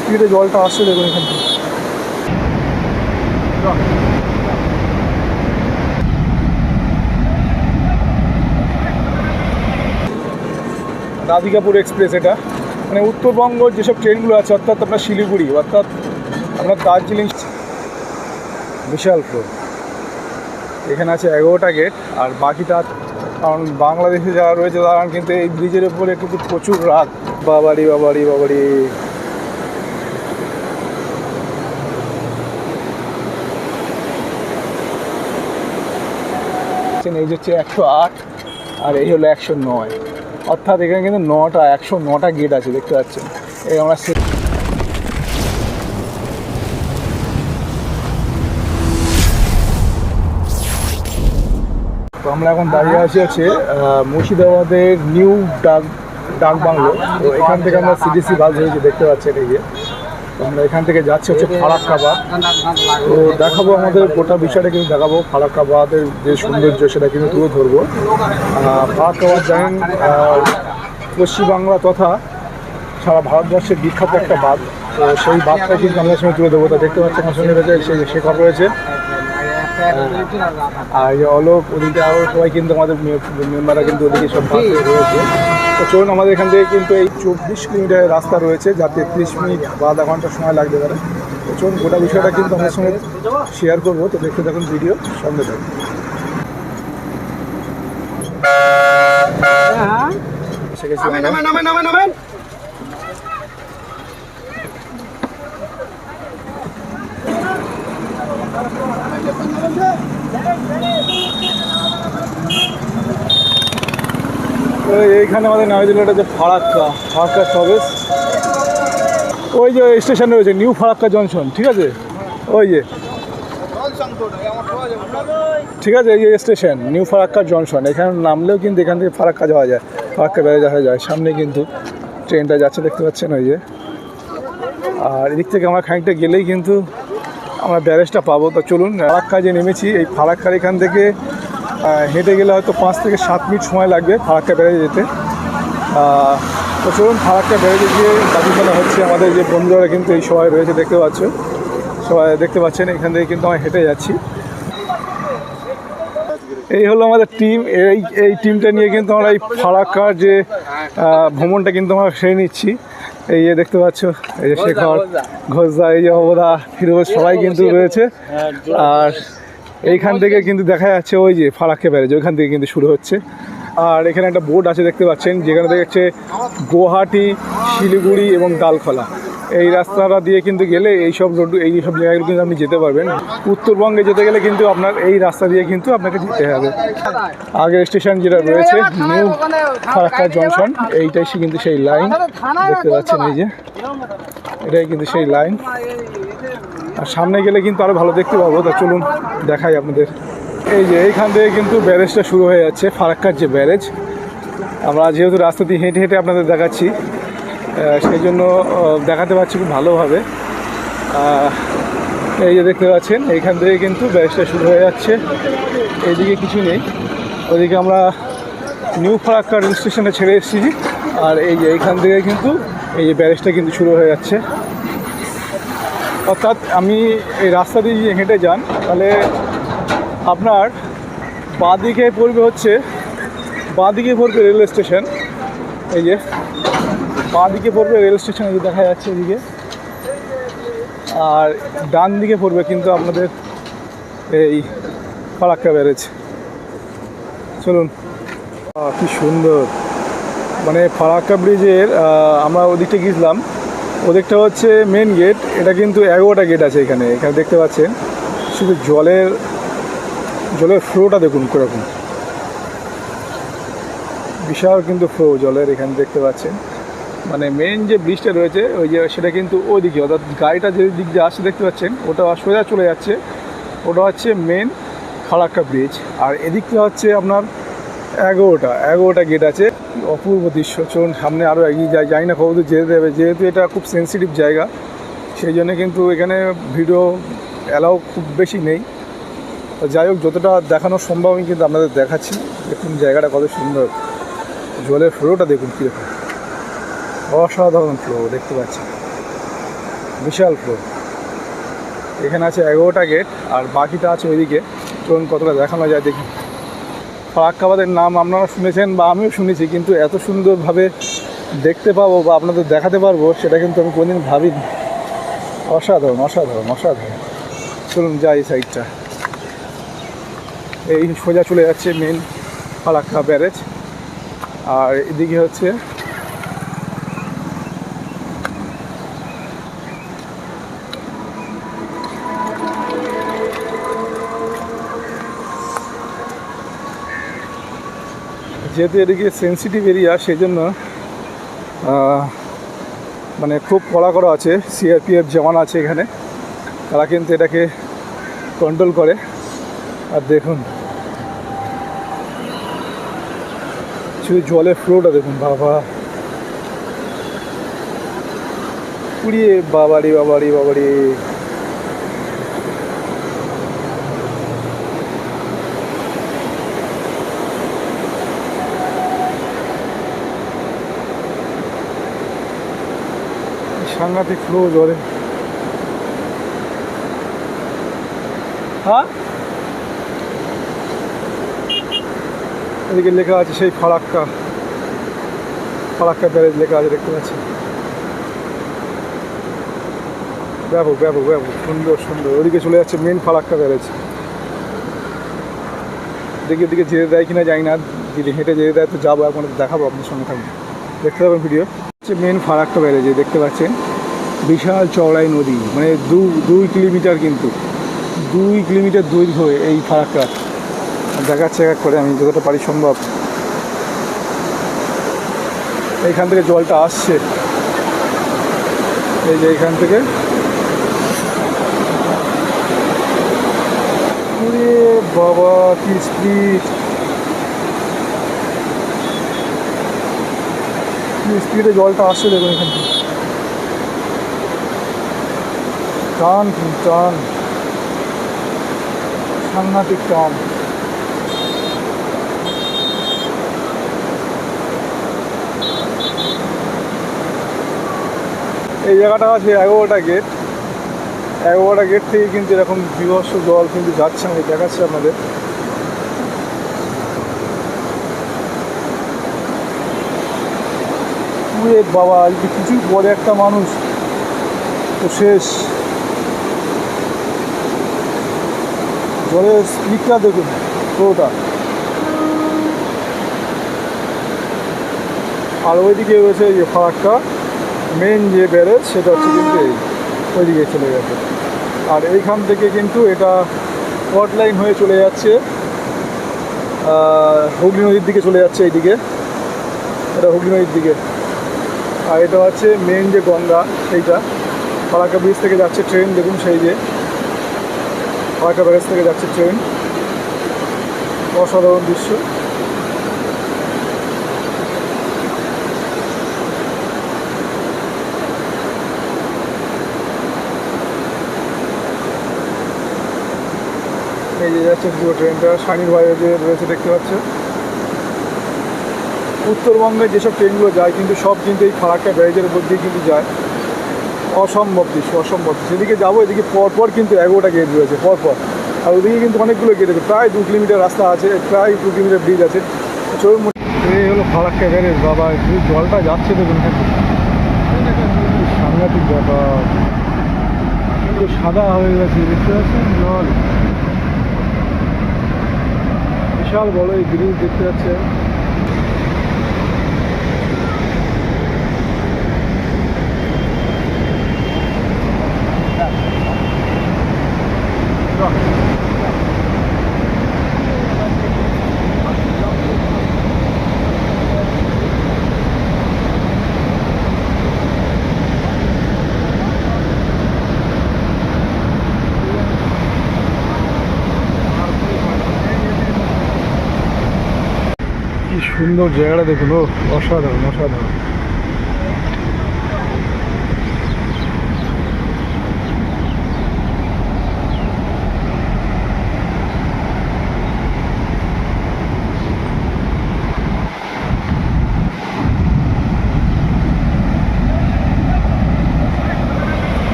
স্পিডে জলটা আসছে দেখুন এখান থেকে রাধিকাপুর এক্সপ্রেস এটা। মানে উত্তরবঙ্গ যেসব ট্রেনগুলো আছে, অর্থাৎ আপনার শিলিগুড়ি, অর্থাৎ আপনার দার্জিলিং বিশাল ফ্লোর এখানে আছে এগারোটা গেট আর বাকিটা কারণ বাংলাদেশে যারা রয়েছে তারা কিন্তু এই ব্রিজের উপরে কিন্তু প্রচুর রাগ বাবারি বাবারি বাবারি। এই হচ্ছে একশো আট আর এই হলো একশো নয়। অর্থাৎ এখানে কিন্তু নটা, একশো নটা গেট আছে, দেখতে পাচ্ছেন। এই আমরা আমরা এখন দাঁড়িয়ে আছি আহ, মুর্শিদাবাদের নিউ ডাক ডাক বাংলো। তো এখান থেকে আমরা সিডিসি বাস হয়েছে দেখতে পাচ্ছেন এই যে। তো আমরা এখান থেকে যাচ্ছি হচ্ছে ফারাক্কাবাদ তো দেখাবো আমাদের গোটা বিষয়টা কিন্তু দেখাবো ফারাক্কাবাদের যে সৌন্দর্য সেটা কিন্তু তুলে ধরবো। ফারাক্কাবাদ জানেন পশ্চিমবাংলা তথা সারা ভারতবর্ষের বিখ্যাত একটা বাঁধ। তো সেই বাঁধটা কিন্তু আমাদের সঙ্গে তুলে দেবো তা দেখতে পাচ্ছি আমার সঙ্গে রয়েছে সেই শেখর রয়েছে? আর এই অলোক ওদিকে আরও সবাই কিন্তু আমাদের মেম্বাররা কিন্তু ওদিকে সব বাসে রয়েছে। তো চলুন আমাদের এখান থেকে কিন্তু এই চব্বিশ কিলোমিটারের রাস্তা রয়েছে যা তেত্রিশ মিনিট বা আধা ঘণ্টা সময় লাগতে পারে। তো চলুন গোটা বিষয়টা কিন্তু আমাদের সঙ্গে শেয়ার করব। তো দেখতে দেখুন ভিডিও সঙ্গে থাকুন। এসে গেছি আমরা। তো এইখানে আমাদের নামে দিল এটা যে ফারাক্কা ফারাক্কা স্টপেজ ওই যে স্টেশন রয়েছে নিউ ফারাক্কা জংশন ঠিক আছে? ওই যে। ঠিক আছে, এই যে স্টেশন নিউ ফারাক্কা জংশন এখানে নামলেও কিন্তু এখান থেকে ফারাক্কা যাওয়া যায়। ফারাক্কা বেড়ে যাওয়া যায়, সামনে কিন্তু ট্রেনটা যাচ্ছে, দেখতে পাচ্ছেন ওই যে। আর এদিক থেকে আমরা খানিকটা গেলেই কিন্তু আমরা ব্যারেজটা পাবো। তো চলুন, ফারাক্কা যে নেমেছি, এই ফারাক্কার এখান থেকে হেঁটে গেলে হয়তো পাঁচ থেকে সাত মিনিট সময় লাগবে ফারাক্কা ব্যারেজে যেতে। তো চলুন, ফারাক্কা ব্যারেজে গিয়ে দাবি করা হচ্ছে আমাদের যে বন্ধুরা কিন্তু এই সবাই রয়েছে, দেখতে পাচ্ছ। সবাই দেখতে পাচ্ছেন, এখান থেকে কিন্তু আমরা হেঁটে যাচ্ছি। এই হলো আমাদের টিম, এই এই টিমটা নিয়ে কিন্তু আমরা এই ফারাক্কার যে ভ্রমণটা কিন্তু আমরা সেরে নিচ্ছি। এই যে দেখতে পাচ্ছ, এই যে শেখর, ঘোষদা, এই যে অবদা ফিরোজ সবাই কিন্তু রয়েছে। আর এইখান থেকে কিন্তু দেখা যাচ্ছে ওই যে ফারাক্কা ব্যারেজ ওইখান থেকে কিন্তু শুরু হচ্ছে। আর এখানে একটা বোর্ড আছে দেখতে পাচ্ছেন যেখানে দেখা যাচ্ছে গুয়াহাটি শিলিগুড়ি এবং ডালখোলা। এই রাস্তাটা দিয়ে কিন্তু গেলে এই সব রোড এই সব জায়গাগুলো কিন্তু আপনি যেতে পারবেন। উত্তরবঙ্গে যেতে গেলে কিন্তু আপনার এই রাস্তা দিয়ে কিন্তু আপনাকে যেতে হবে। আগের স্টেশন যেটা রয়েছে নিউ ফারাক্কা জংশন এইটাই সে কিন্তু সেই লাইন দেখতে পাচ্ছেন এই যে এটাই কিন্তু সেই লাইন আর সামনে গেলে কিন্তু আরও ভালো দেখতে পাবো। তা চলুন দেখাই আপনাদের। এই যে এইখান থেকে কিন্তু ব্যারেজটা শুরু হয়ে যাচ্ছে, ফারাক্কার যে ব্যারেজ। আমরা যেহেতু রাস্তা দিয়ে হেঁটে হেঁটে আপনাদের দেখাচ্ছি সেই জন্য দেখাতে পারছি খুব ভালোভাবে। এই যে দেখতে পাচ্ছেন, এইখান থেকে কিন্তু ব্যারেজটা শুরু হয়ে যাচ্ছে। এইদিকে কিছু নেই। ওদিকে আমরা নিউ ফারাক্কা রেল স্টেশনে ছেড়ে এসেছি। আর এই যে এইখান থেকে কিন্তু, এই যে ব্যারেজটা কিন্তু শুরু হয়ে যাচ্ছে। অর্থাৎ আমি এই রাস্তা দিয়ে যদি হেঁটে যান, তাহলে আপনার বাঁদিকে পড়বে হচ্ছে, বাঁদিকে পড়বে রেল স্টেশন, এই যে, বাঁদিকে পড়বে রেল স্টেশন, এই দেখা যাচ্ছে এদিকে। আর ডান দিকে পড়বে কিন্তু আপনাদের এই ফারাক্কা ব্যারেজ। চলুন। কি সুন্দর। মানে ফারাক্কা ব্রিজের আমরা ওদিকটা গিয়েছিলাম। ওদিকটা হচ্ছে মেন গেট এটা কিন্তু এগারোটা গেট আছে এখানে এখানে দেখতে পাচ্ছেন। শুধু জলের জলের ফ্লোটা দেখুন কীরকম। বিশাল কিন্তু ফ্লো জলের এখানে দেখতে পাচ্ছেন। মানে মেন যে ব্রিজটা রয়েছে, ওই যে সেটা কিন্তু ওইদিকে, অর্থাৎ গাড়িটা যে দিক দিয়ে আসছে দেখতে পাচ্ছেন, ওটা সোজা চলে যাচ্ছে। ওটা হচ্ছে মেন ফারাক্কা ব্রিজ আর এদিকটা হচ্ছে আপনার এগারোটা এগারোটা গেট আছে। অপূর্ব দৃশ্য, চলুন সামনে আরও এগিয়ে যাই। জানি না কত যেতে দেবে যেহেতু এটা খুব সেন্সিটিভ জায়গা, সেই জন্য কিন্তু এখানে ভিডিও অ্যালাউ খুব বেশি নেই। তো যাই হোক, যতটা দেখানো সম্ভব আমি কিন্তু আপনাদের দেখাচ্ছি, দেখুন জায়গাটা কত সুন্দর। জলের ফ্লোটা দেখুন কীরকম। অসাধারণ ফ্লো দেখতে পাচ্ছি বিশাল ফ্লো এখানে আছে এগারোটা গেট আর বাকিটা আছে ওইদিকে। চলুন কতটা দেখানো যায় দেখি। ফারাক্কাবাদের নাম আপনারা শুনেছেন বা আমিও শুনেছি, কিন্তু এত সুন্দরভাবে দেখতে পাবো বা আপনাদের দেখাতে পারব সেটা কিন্তু আমি কোনোদিন ভাবিনি। অসাধারণ অসাধারণ অসাধারণ। চলুন যাই সাইডটা এই সোজা চলে যাচ্ছে মেন ফারাক্কা ব্যারেজ। আর এদিকে হচ্ছে যেহেতু এদিকে সেন্সিটিভ এরিয়া সেই জন্য মানে খুব কড়া করা আছে সিআরপিএফ জওয়ান আছে এখানে। তারা কিন্তু এটাকে কন্ট্রোল করে। আর দেখুন, শুধু জলের ফ্লোটা দেখুন, বাবা। পুড়িয়ে বাবারি বাবারি বাবারি সাংঘাতিক ফ্লো জলে হ্যাঁ? এদিকে লেখা আছে সেই ফারাক্কা। ফারাক্কা ব্যারেজ লেখা আছে দেখতে পাচ্ছি ব্যাপক ব্যাপক ব্যাপক। সুন্দর সুন্দর। ওদিকে চলে যাচ্ছে মেন ফারাক্কা ব্যারেজ। দেখি ওদিকে যেতে দেয় কিনা জানি না। যদি হেঁটে যেতে দেয় তো যাব এখন দেখাবো আপনার সঙ্গে থাকব। দেখতে পাবেন ভিডিও হচ্ছে মেন ফারাক্কা ব্যারেজে দেখতে পাচ্ছেন? বিশাল চওড়াই নদী মানে দু, দুই কিলোমিটার কিন্তু। দুই কিলোমিটার দৈর্ঘ্য এই ফারাক্কা। দেখাচ্ছে এক করে, আমি যতটা পারি সম্ভব। এইখান থেকে জলটা আসছে। এই যে এইখান থেকে। বাবা, কি স্পিড স্পিডে জলটা আসছে দেখুন এখান থেকে। টান টান সাংঘাতিক টান এই জায়গাটা আছে এগারোটা গেট এগারোটা গেট থেকে কিন্তু এরকম বিভৎস জল কিন্তু যাচ্ছে আমি দেখাচ্ছি আপনাদের। বাবা কিছুই পরে একটা মানুষ, তো শেষ। জলের স্পিডটা দেখুন, পুরোটা। আর ওইদিকে রয়েছে যে ফারাক্কা মেন যে ব্যারেজ, সেটা হচ্ছে কিন্তু এই, ওইদিকে চলে গেছে। আর এইখান থেকে কিন্তু এটা লাইন হয়ে চলে যাচ্ছে হুগলি নদীর দিকে চলে যাচ্ছে এইদিকে। এটা হুগলি নদীর দিকে। আর এটা হচ্ছে মেন যে গঙ্গা সেইটা ফারাক্কা ব্রিজ থেকে যাচ্ছে ট্রেন দেখুন সেই যে। ফারাক্কা ব্যারেজ থেকে যাচ্ছে ট্রেন? অসাধারণ দৃশ্য। এই যাচ্ছে পুরো ট্রেনটা শানির বাইরে যে রয়েছে দেখতে পাচ্ছ। উত্তরবঙ্গে যেসব ট্রেনগুলো যায়, কিন্তু সব কিন্তু এই ফারাক্কা ব্যারেজের উপর দিয়ে কিন্তু যায়। অসম্ভব দৃশ্য, অসম্ভব সেদিকে যাব, এদিকে পরপর কিন্তু এগারোটা গেট রয়েছে, পরপর। আর ওদিকে কিন্তু অনেকগুলো গেট আছে, প্রায় দু কিলোমিটার রাস্তা আছে, প্রায় দু কিলোমিটার ব্রিজ আছে। এই হলো ফারাক্কা বাবা জলটা যাচ্ছে দেখুন। সাংঘাতিক ব্যাপার। পুরো সাদা হয়ে গেছে, দেখতে পাচ্ছেন? জল বিশাল বড় এই ব্রিজ দেখতে পাচ্ছেন। সুন্দর জায়গাটা দেখুন, ও, অসাধারণ অসাধারণ।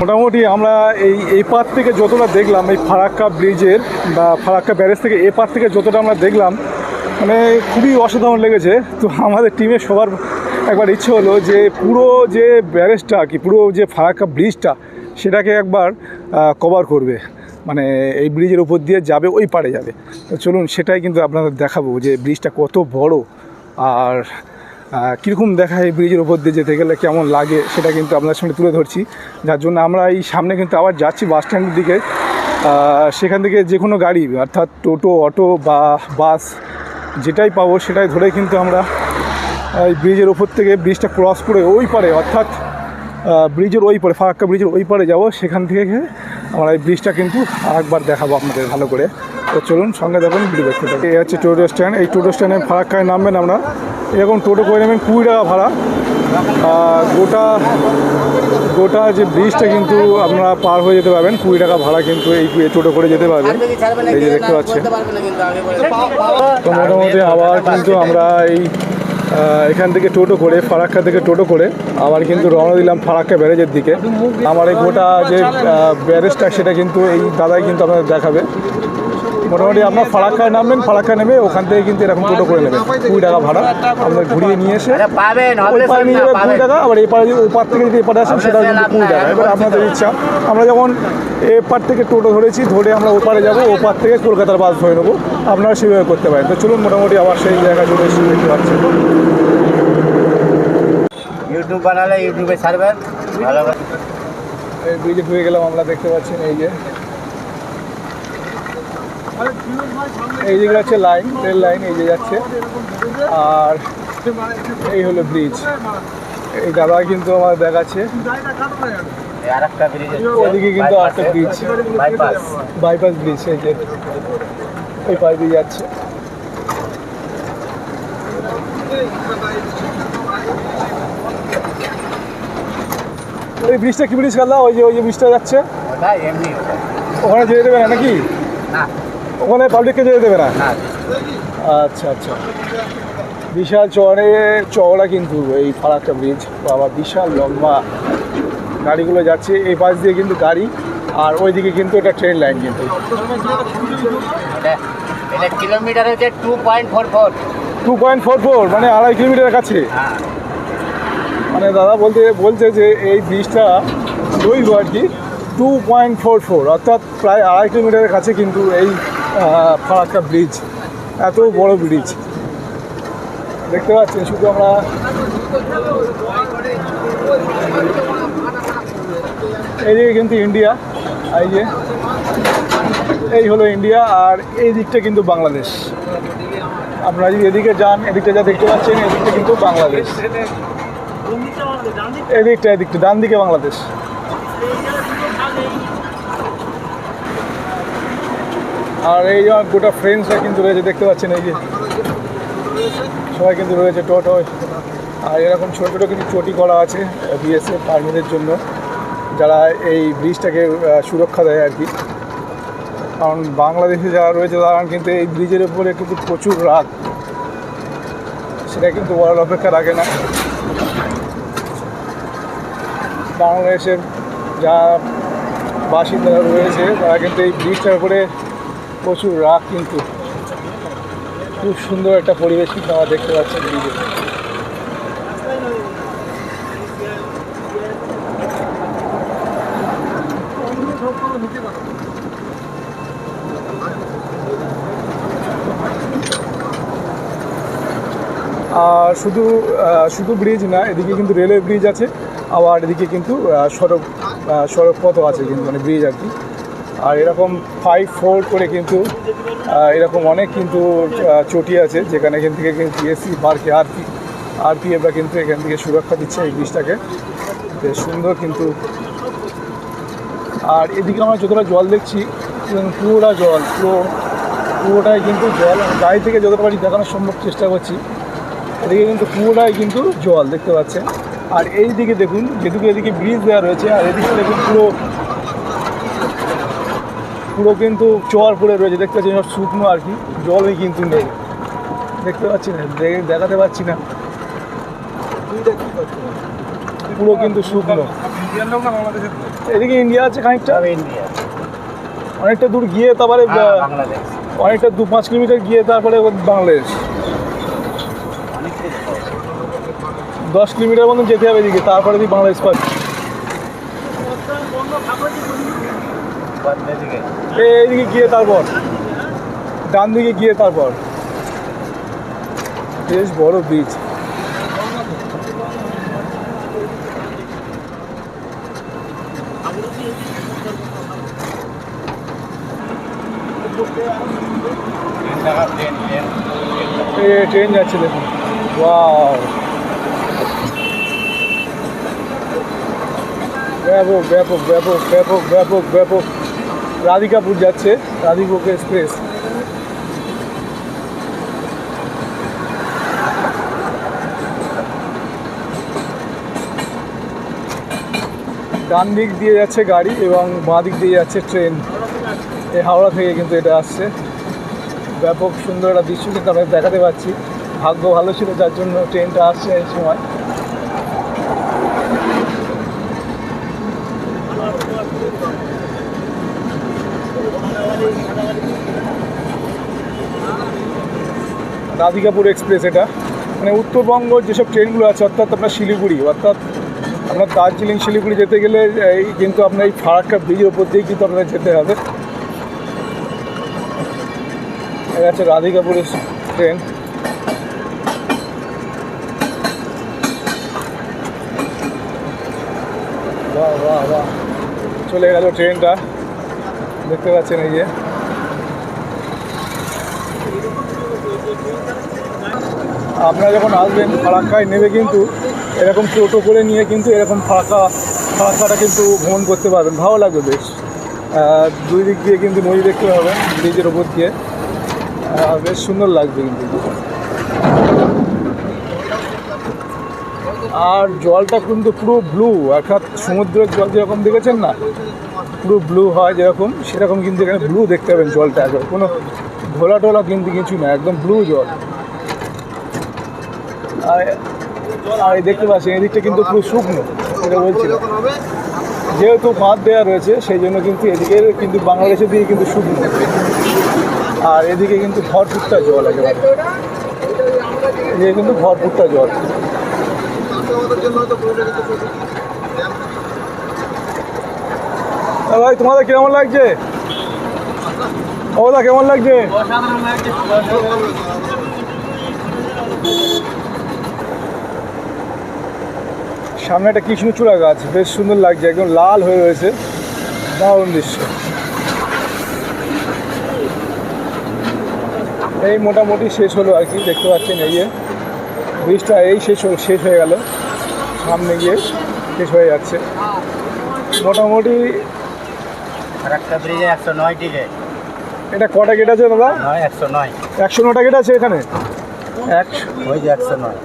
মোটামুটি আমরা এই এই পার থেকে যতটা দেখলাম, এই ফারাক্কা ব্রিজের বা ফারাক্কা ব্যারেজ থেকে এ পার থেকে যতটা আমরা দেখলাম মানে খুবই অসাধারণ লেগেছে। তো আমাদের টিমের সবার একবার ইচ্ছে হলো যে পুরো যে ব্যারেজটা কি, পুরো যে ফারাক্কা ব্রিজটা সেটাকে একবার কভার করবে। মানে এই ব্রিজের উপর দিয়ে যাবে, ওই পারে যাবে। তো চলুন, সেটাই কিন্তু আপনাদের দেখাবো যে ব্রিজটা কত বড় আর কীরকম দেখায় এই ব্রিজের উপর দিয়ে যেতে গেলে কেমন লাগে, সেটা কিন্তু আপনার সামনে তুলে ধরছি। যার জন্য আমরা এই সামনে কিন্তু আবার যাচ্ছি বাস স্ট্যান্ডের দিকে। সেখান থেকে যে কোনো গাড়ি, অর্থাৎ টোটো, অটো বা বাস যেটাই পাবো সেটাই ধরে কিন্তু আমরা, এই ব্রিজের ওপর থেকে ব্রিজটা ক্রস করে ওই পারে, অর্থাৎ ব্রিজের ওই পারে, ফারাক্কা ব্রিজের ওই পারে যাব, সেখান থেকে আমরা এই ব্রিজটা কিন্তু আরেকবার দেখাবো আপনাদের ভালো করে তো চলুন সঙ্গে দেখুন ব্রিজ দেখতে। এই হচ্ছে টোটো স্ট্যান্ড, এই টোটো স্ট্যান্ডে ফারাক্কায় নামবেন আমরা এরকম টোটো করে নেবেন কুড়ি টাকা ভাড়া। আর গোটা গোটা যে ব্রিজটা কিন্তু আপনারা পার হয়ে যেতে পারবেন। কুড়ি টাকা ভাড়া কিন্তু এই এই টোটো করে যেতে পারবেন। এই যে দেখতে পাচ্ছেন। তো মোটামুটি আবার কিন্তু আমরা এই এখান থেকে টোটো করে ফারাক্কা থেকে টোটো করে আবার কিন্তু রওনা দিলাম ফারাক্কা ব্যারেজের দিকে। আমার এই গোটা যে ব্যারেজটা সেটা কিন্তু এই দাদাই কিন্তু আপনাদের দেখাবে। মোটামুটি আপনার ফারাক্কায় নামবেন ফারাক্কায় নেমে ওখান থেকে কিন্তু এরকম টোটো করে নেবেন। কুড়ি টাকা ভাড়া আপনার ঘুরিয়ে নিয়ে এসে পাবেন ওই হবে পারে নিয়ে যাবে কুড়ি টাকা আবার এই পারে যদি ওপার থেকে যদি এপারে আসেন সেটা কিন্তু কুড়ি টাকা। এবার আপনাদের ইচ্ছা আমরা যেমন এপার থেকে টোটো ধরেছি ধরে আমরা ওপারে যাব ওপার থেকে কলকাতার বাস ধরে নেব। আপনারা সেভাবে করতে পারেন। তো চলুন মোটামুটি আবার সেই জায়গা চলে এসে দেখতে পাচ্ছেন। ইউটিউব বানালে ইউটিউবে ছাড়বেন। ভালো। এই ব্রিজে ঢুকে গেলাম আমরা দেখতে পাচ্ছেন এই যে। এই যেগুলো হচ্ছে লাইন রেল লাইন এই যে যাচ্ছে। আর এই হলো ব্রিজ। এই দাদা কিন্তু আমার দেখাচ্ছে। এই ওদিকে কিন্তু আরেকটা ব্রিজ। বাইপাস বাইপাস ব্রিজ এই যে। ওই পাশ দিয়ে যাচ্ছে। ওই ব্রিজটা কি ব্রিজ কাটলা ওই যে ওই যে ব্রিজটা যাচ্ছে। ওখানে যেতে দেবে না নাকি? না। ওখানে পাবলিককে যেতে দেবে না। না আচ্ছা আচ্ছা। বিশাল চড়ে চওড়া কিন্তু এই ফারাক্কা ব্রিজ বাবা বিশাল লম্বা গাড়িগুলো যাচ্ছে। এই পাশ দিয়ে কিন্তু গাড়ি আর ওইদিকে কিন্তু এটা ট্রেন লাইন কিন্তু। কিলোমিটার হচ্ছে two point four four two point four four মানে আড়াই কিলোমিটার কাছে। হ্যাঁ। মানে দাদা বলতে বলছে যে এই ব্রিজটা দৈর্ঘ্য আর কি টু পয়েন্ট ফোর ফোর অর্থাৎ প্রায় আড়াই কিলোমিটারের কাছে কিন্তু এই ফারাক্কা ব্রিজ, এত বড় ব্রিজ। দেখতে পাচ্ছেন, শুধু আমরা এইদিকে কিন্তু ইন্ডিয়া এই যে, এই হলো ইন্ডিয়া আর এই দিকটা কিন্তু বাংলাদেশ। আপনারা যদি এদিকে যান, এদিকটা যা দেখতে পাচ্ছেন, এদিকটা কিন্তু বাংলাদেশ। এদিকটা এদিকটা, ডান দিকে বাংলাদেশ। আর এই গোটা ফ্রেন্ডসরা কিন্তু রয়েছে, দেখতে পাচ্ছেন এই যে। সবাই কিন্তু রয়েছে, টোটো। আর এরকম ছোটো ছোটো কিছু চটি করা আছে বিএসএফ আর্মিদের জন্য, যারা এই ব্রিজটাকে সুরক্ষা দেয় আর কি। কারণ বাংলাদেশে যারা রয়েছে, তারা কিন্তু এই ব্রিজের উপরে কিন্তু প্রচুর রাগ। সেটা কিন্তু বলার অপেক্ষা রাখে না। বাংলাদেশের যা বাসিন্দারা রয়েছে, তারা কিন্তু এই ব্রিজটার উপরে প্রচুর রাগ কিন্তু খুব সুন্দর একটা পরিবেশ কিন্তু আমরা দেখতে পাচ্ছি ব্রিজে আর শুধু শুধু ব্রিজ না, এদিকে কিন্তু রেলওয়ে ব্রিজ আছে, আবার এদিকে কিন্তু সড়ক সড়ক পথও আছে কিন্তু মানে ব্রিজ আর কি। আর এরকম ফাইভ ফোর করে কিন্তু এরকম অনেক কিন্তু চটি আছে যেখানে এখান থেকে কিন্তু এসি বারকে আরপি আরপিএফরা কিন্তু এখান থেকে সুরক্ষা দিচ্ছে এই ব্রিজটাকে। বেশ সুন্দর কিন্তু। আর এদিকে আমরা যতটা জল দেখছি পুরোটা জল, পুরো, পুরোটাই কিন্তু জল। গাড়ি থেকে যতটা পারি দেখানোর সম্ভব চেষ্টা করছি। এদিকে কিন্তু পুরোটাই কিন্তু জল দেখতে পাচ্ছেন। আর এই দিকে দেখুন, যেদিকে এদিকে ব্রিজ দেওয়া রয়েছে, আর এদিকে দেখুন পুরো পুরো কিন্তু চর পড়ে রয়েছে। দেখতে পাচ্ছি সব শুকনো আর কি। জলই কিন্তু নেই। দেখতে পাচ্ছি না দেখে- দেখাতে পাচ্ছি না। পুরো কিন্তু শুকনো। এদিকে ইন্ডিয়া আছে খানিকটা? ইন্ডিয়া। অনেকটা দূর গিয়ে তারপরে হ্যাঁ, অনেকটা দু পাঁচ কিলোমিটার গিয়ে তারপরে বাংলাদেশ। দশ কিলোমিটার মতন যেতে হবে এদিকে তারপরে তুই বাংলাদেশ এই এইদিকে গিয়ে তারপর। ডান দিকে গিয়ে তারপর। বেশ বড় বীজ ট্রেন যাচ্ছে দেখুন। ওয়াও ব্যাপক ব্যাপক ব্যাপক ব্যাপক ব্যাপক ব্যাপক। রাধিকাপুর যাচ্ছে রাধিকাপুর এক্সপ্রেস ডান দিক দিয়ে যাচ্ছে গাড়ি এবং বাঁ দিক দিয়ে যাচ্ছে ট্রেন এই হাওড়া থেকে কিন্তু এটা আসছে। ব্যাপক সুন্দর একটা দৃশ্য কিন্তু আমরা দেখাতে পাচ্ছি। ভাগ্য ভালো ছিল, যার জন্য ট্রেনটা আসছে এই সময়। রাধিকাপুর এক্সপ্রেস এটা। মানে উত্তরবঙ্গ যেসব ট্রেনগুলো আছে, অর্থাৎ আপনার শিলিগুড়ি, অর্থাৎ আপনার দার্জিলিং, শিলিগুড়ি যেতে গেলে এই কিন্তু আপনার এই ফারাক্কা ব্রিজের উপর দিয়েই কিন্তু আপনাদের যেতে হবে। এটা হচ্ছে রাধিকাপুরের ট্রেন। বাহ বাহ বাহ। চলে গেল ট্রেনটা। দেখতে পাচ্ছেন এই যে। আপনারা যখন আসবেন, ফারাক্কায় নেবে কিন্তু এরকম টোটো করে নিয়ে কিন্তু এরকম ফাঁকা ফাঁকাটা কিন্তু ভ্রমণ করতে পারবেন। ভালো লাগবে বেশ। দুই দিক দিয়ে কিন্তু নদী দেখতে পাবেন, ব্রিজের ওপর দিয়ে। বেশ সুন্দর লাগবে কিন্তু। আর জলটা কিন্তু পুরো ব্লু অর্থাৎ সমুদ্রের জল যেরকম দেখেছেন না পুরো ব্লু হয় যেরকম, সেরকম কিন্তু এখানে ব্লু দেখতে পাবেন জলটা একদম। কোনো ঘোলা টোলা কিন্তু কিছু না, একদম ব্লু জল। আর আর দেখতে পাচ্ছেন এদিকটা কিন্তু পুরো শুকনো, এটা বলছিলাম যেহেতু বাঁধ দেওয়া রয়েছে, সেই জন্য কিন্তু এদিকে কিন্তু বাংলাদেশের দিকে কিন্তু শুকনো। আর এদিকে কিন্তু ভরপুরটা জল একেবারে। এদিকে কিন্তু ভরপুরটা জল তা ভাই, তোমাদের কেমন লাগছে? ওদা, কেমন লাগছে? সামনে একটা কৃষ্ণচূড়া গাছ, বেশ সুন্দর লাগছে, একদম লাল হয়ে রয়েছে। দারুণ দৃশ্য। এই মোটামুটি শেষ হলো আর কি, দেখতে পাচ্ছেন এই যে। ব্রিজটা এই শেষ শেষ হয়ে গেল। সামনে গিয়ে শেষ হয়ে যাচ্ছে। মোটামুটি ফারাক্কা ব্রিজে একশো নয় টিকিট এটা কটা গেট আছে দাদা? নয় একশো নয়। একশো নটা গেট আছে এখানে? একশো ওই যে একশো নয়।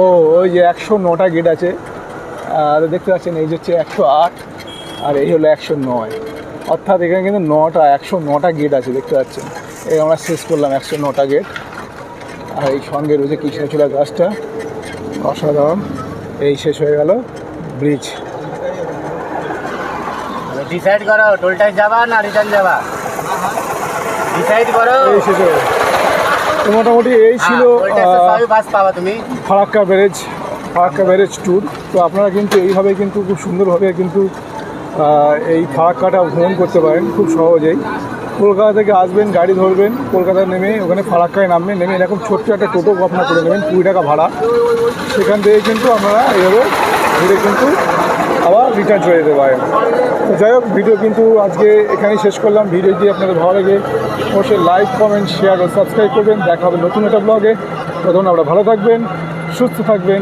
ও ওই যে একশো নটা গেট আছে। আর দেখতে পাচ্ছেন এই যে হচ্ছে একশো আট আর এই হলো একশো নয়। অর্থাৎ এখানে কিন্তু নটা একশো নটা গেট আছে দেখতে পাচ্ছেন। এই আমরা শেষ করলাম একশো নটা গেট আর এই সঙ্গে রয়েছে কৃষ্ণচূড়া গাছটা। অসাধারণ। এই শেষ হয়ে গেল ব্রিজ ডিসাইড করো টোলটাই যাবা না রিটার্ন যাবা? ডিসাইড করো। হয়ে মোটামুটি এই ছিল সবই বাস পাবা তুমি। Farakka barrage Farakka barrage tour তো আপনারা কিন্তু এইভাবে কিন্তু খুব সুন্দরভাবে কিন্তু এই ফারাক্কাটা ভ্রমণ করতে পারেন খুব সহজেই। কলকাতা থেকে আসবেন গাড়ি ধরবেন কলকাতায় নেমে ওখানে ফারাক্কায় নামবেন নেমে এরকম ছোট্ট একটা টোটো আপনারা করে নেবেন কুড়ি টাকা ভাড়া। সেখান থেকে কিন্তু আপনারা এইভাবে ঘুরে কিন্তু আবার রিটার্ন চলে যেতে পারেন তো যাই হোক ভিডিও কিন্তু আজকে এখানেই শেষ করলাম। ভিডিও যদি আপনাদের ভালো লাগে, অবশ্যই লাইক কমেন্ট শেয়ার ও সাবস্ক্রাইব করবেন। দেখা হবে নতুন একটা ব্লগে তখন আপনারা ভালো থাকবেন, সুস্থ থাকবেন।